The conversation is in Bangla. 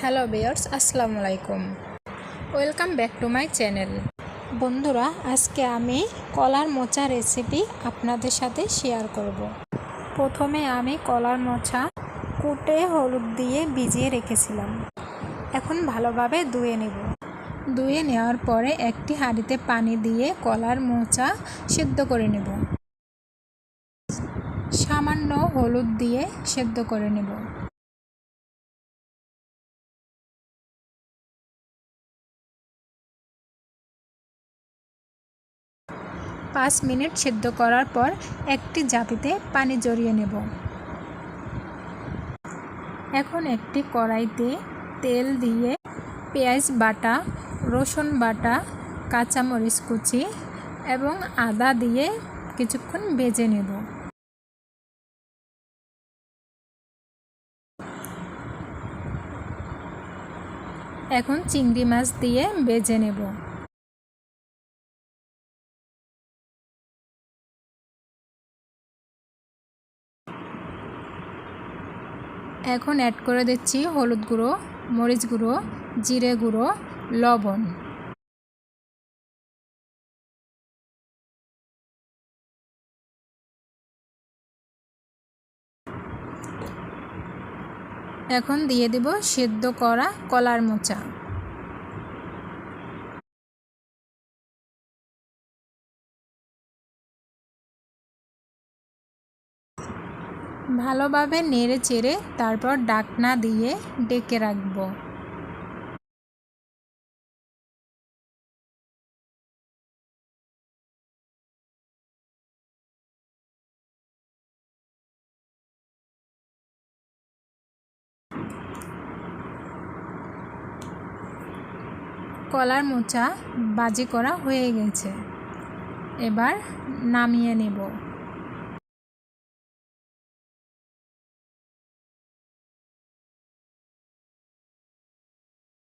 হ্যালো বিয়ার্স আসসালামু আলাইকুম। Welcome back to my channel. বন্ধুরা, আজকে আমি কলার মোচা রেসিপি আপনাদের সাথে শেয়ার করব। প্রথমে আমি কলার মোচা কুটে হলুদ দিয়ে ভিজিয়ে রেখেছিলাম। এখন ভালোভাবে ধুয়ে নেব। ধুয়ে নেওয়ার পরে একটি হাঁড়িতে পানি দিয়ে কলার মোচা সেদ্ধ করে নেব। সামান্য হলুদ দিয়ে সেদ্ধ করে নেব। পাঁচ মিনিট সেদ্ধ করার পর একটি জাপিতে পানি জড়িয়ে নেব। এখন একটি কড়াইতে তেল দিয়ে পেঁয়াজ বাটা, রসুন বাটা, কাঁচামরিচ কুচি এবং আদা দিয়ে কিছুক্ষণ ভেজে নেব। এখন চিংড়ি মাছ দিয়ে ভেজে নেব। এখন অ্যাড করে দিচ্ছি হলুদ গুঁড়ো, মরিচ গুঁড়ো, জিরে গুঁড়ো, লবণ। এখন দিয়ে দেব সেদ্ধ করা কলার মোচা। ভালোভাবে নেড়ে চেড়ে তারপর ডাকনা দিয়ে ডেকে রাখব। কলার মোচা বাজি করা হয়ে গেছে। এবার নামিয়ে নেব।